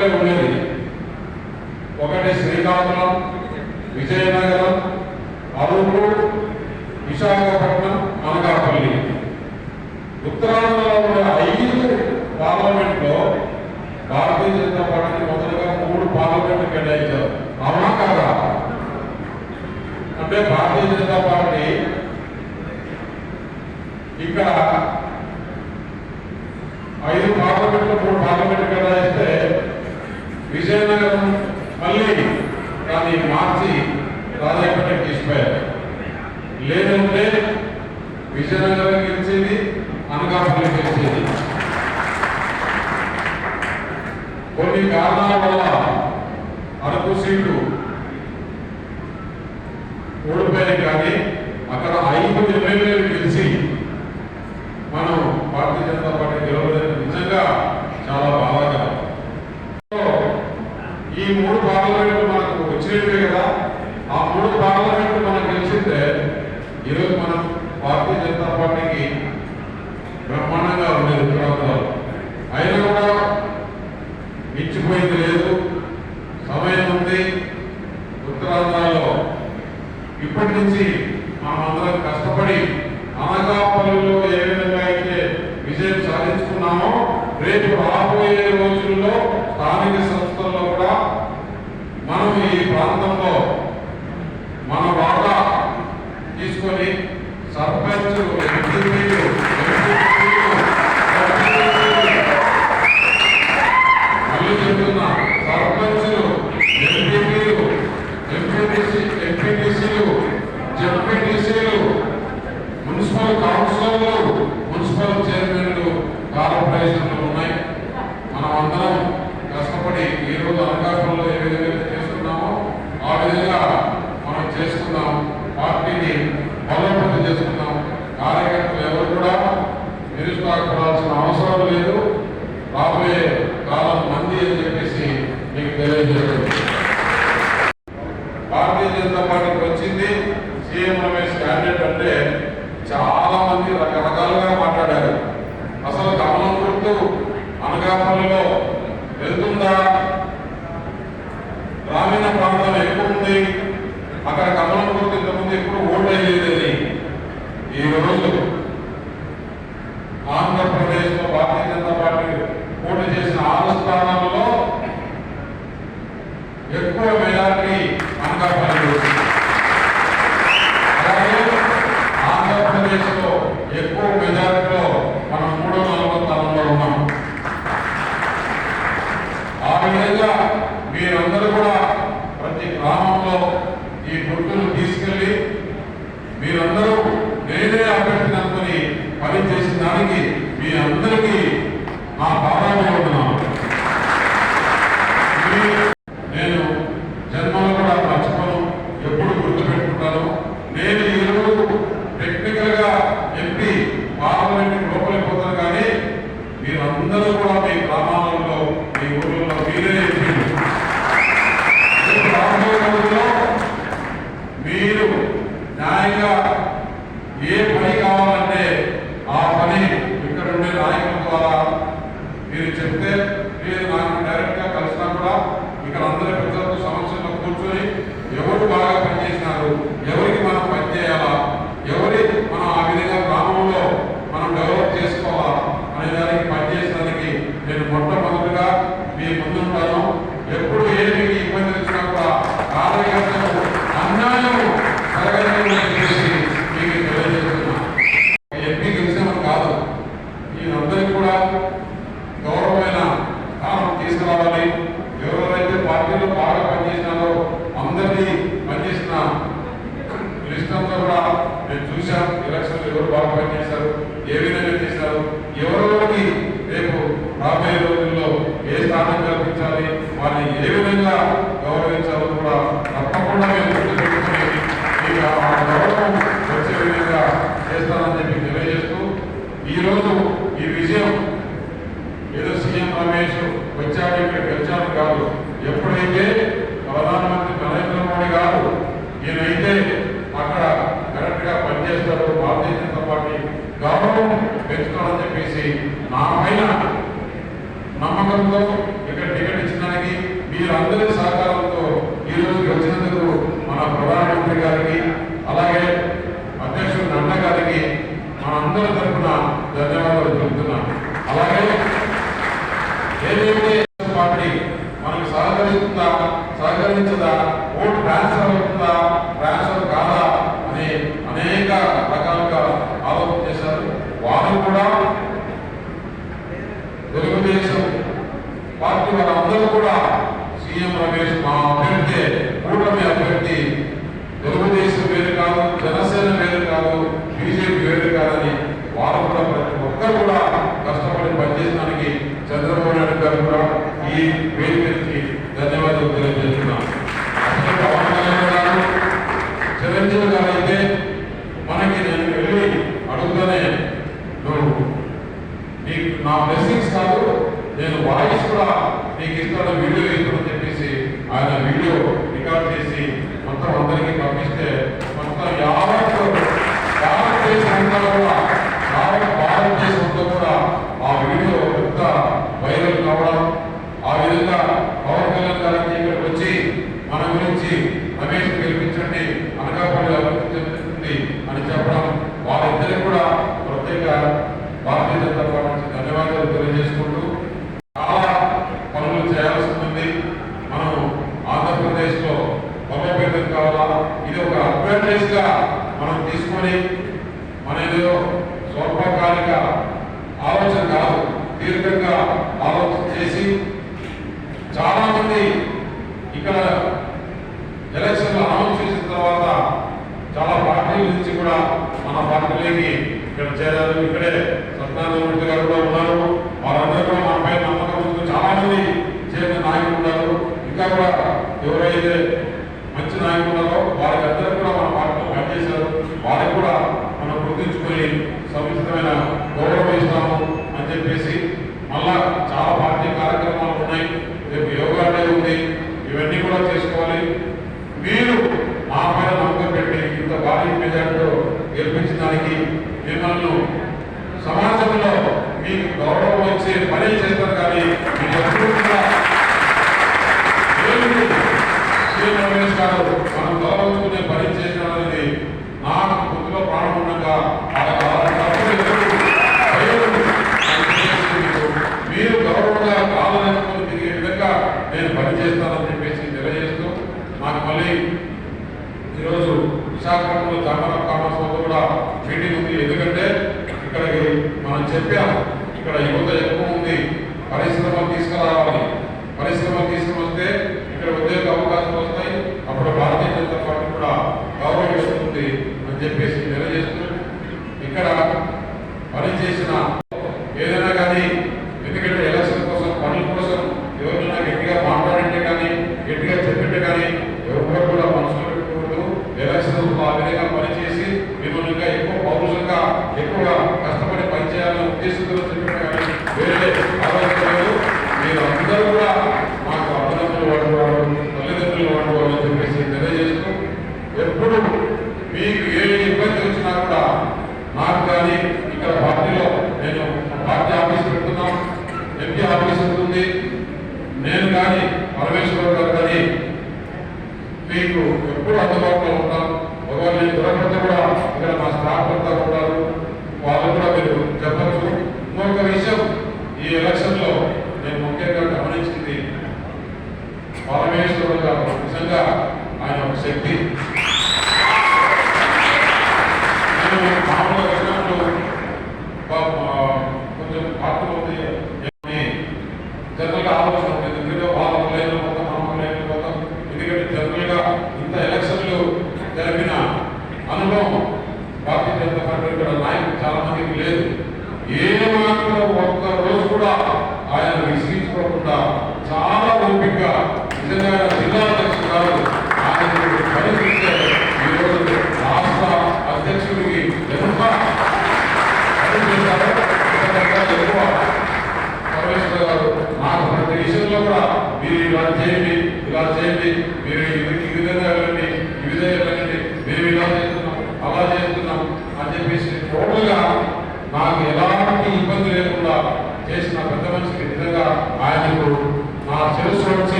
ఒకటే ఉండేది ఒకటి శ్రీకాకుళం విజయనగరం అరుపు విశాఖపట్నం అనకాపల్లి. ఉత్తరాంధ్రలో ఉండే ఐదు పార్లమెంట్లో భారతీయ జనతా పార్టీ మొదలుగా మూడు పార్లమెంట్లు కేటాయించారు. అవునా కాదా? అంటే భారతీయ జనతా పార్టీ ఇక్కడ ఐదు పార్లమెంట్లు మూడు పార్లమెంట్లు కేటాయిస్తే విజయనగరం మళ్ళీ దాన్ని మార్చి రాజాపేట తీసిపోయారు. లేదంటే విజయనగరం గెలిచేది అనకాపల్లి గెలిచేది. కొన్ని కారణాల వల్ల అరకు సీటు ఓడిపోయాయి కానీ అక్కడ ఐదు ఎమ్మెల్యే ಹೆಚ್ಚಿపోయింది లేదు సందర్భంలో ఇక్కడ టికెట్ ఇచ్చడానికి Praise God. రావడం ఆ విధంగా పవన్ కళ్యాణ్ గారికి ఇక్కడికి వచ్చి మన గురించి రమేష్ గెలిపించండి అనకాపల్లి అభివృద్ధి అని చెప్పడం వారిద్దరికి కూడా ప్రత్యేక భారతీయ జనతా పార్టీ ధన్యవాదాలు తెలియజేసుకుంటూ చాలా పనులు చేయాల్సి ఉంది. మనం ఆంధ్రప్రదేశ్లో బలోపేతం కావాలా? ఇది ఒక అడ్వాంటేజ్గా మనం తీసుకొని మన ఏదో స్వల్పకాలిక చెప్పాం ఇక్కడ యువత ఎక్కువ ఉంది. పరిశ్రమ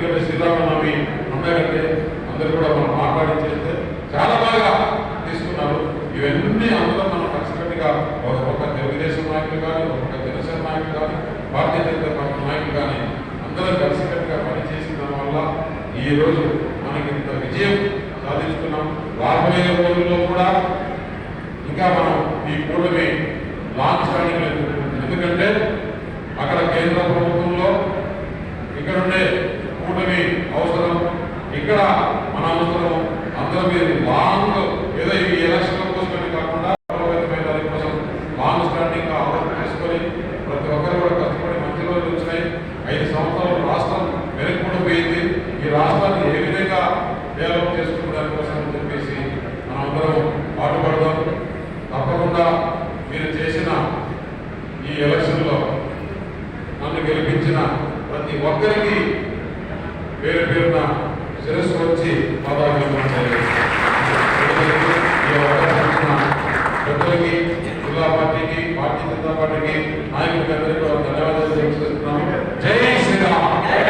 ఎందుకంటే శ్రీరామనవమి అందరికీ అందరూ కూడా మనం మాట్లాడి చేస్తే చాలా బాగా తీసుకున్నారు. ఇవన్నీ అందరం మనం కలిసికట్టుగా ఒక తెలుగుదేశం నాయకులు కానీ ఒక జనసేన నాయకులు కానీ భారతీయ జనతా పార్టీ నాయకులు కానీ అందరం కలిసికట్టుగా పనిచేసిన వల్ల ఈరోజు మనకి ఇంత విజయం సాధిస్తున్నాం. రాబోయే రోజుల్లో కూడా ఇంకా మనం ఈ పూర్వమే లాంచ్ కానీ